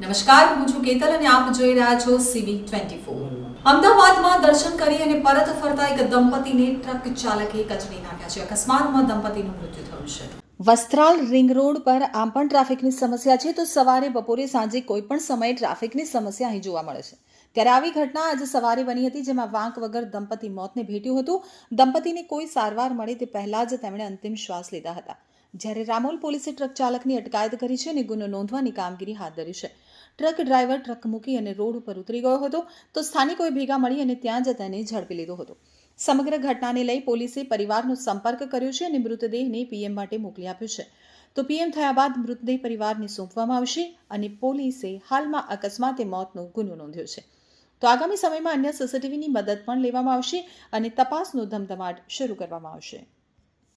નમસ્કાર, હું છું કેતલ અને આપ જોઈ રહ્યા છો સીવી ટ્વેન્ટી ફોર અમદાવાદમાં દર્શન કરી અને પરત ફરતા એક દંપતીને ટ્રક ચાલકે કચડી નાખ્યા છે. અકસ્માતમાં દંપતીનું મૃત્યુ થયું છે. વસ્ત્રાલ રિંગ રોડ પર આમ પણ ટ્રાફિકની સમસ્યા છે, તો સવારે બપોરે સાંજે કોઈ પણ સમયે ટ્રાફિકની સમસ્યા અહીં જોવા મળે છે. ત્યારે આવી ઘટના આજે સવારે બની હતી, જેમાં વાંક વગર દંપતી મોતને ભેટ્યું હતું. દંપતીને કોઈ સારવાર મળે તે પહેલાં જ તેમણે અંતિમ શ્વાસ લીધા હતા. જ્યારે રામોલ પોલીસે ટ્રક ચાલકની અટકાયત કરી છે અને ગુનો નોંધવાની કામગીરી હાથ ધરી છે. ટ્રક ડ્રાઈવર ટ્રક મૂકી અને રોડ ઉપર ઉતરી ગયો હતો, તો સ્થાનિકોએ ભેગા મળી અને ત્યાં જ તેને ઝડપી લીધો હતો. સમગ્ર ઘટનાને લઈ પોલીસે પરિવારનો સંપર્ક કર્યો છે અને મૃતદેહને પીએમ માટે મોકલી આપ્યો છે. તો પીએમ થયા બાદ મૃતદેહ પરિવારને સોંપવામાં આવશે અને પોલીસે હાલમાં અકસ્માતે મોતનો ગુનો નોંધ્યો છે. તો આગામી સમયમાં અન્ય સીસીટીવીની મદદ પણ લેવામાં આવશે અને તપાસનો ધમધમાટ શરૂ કરવામાં આવશે.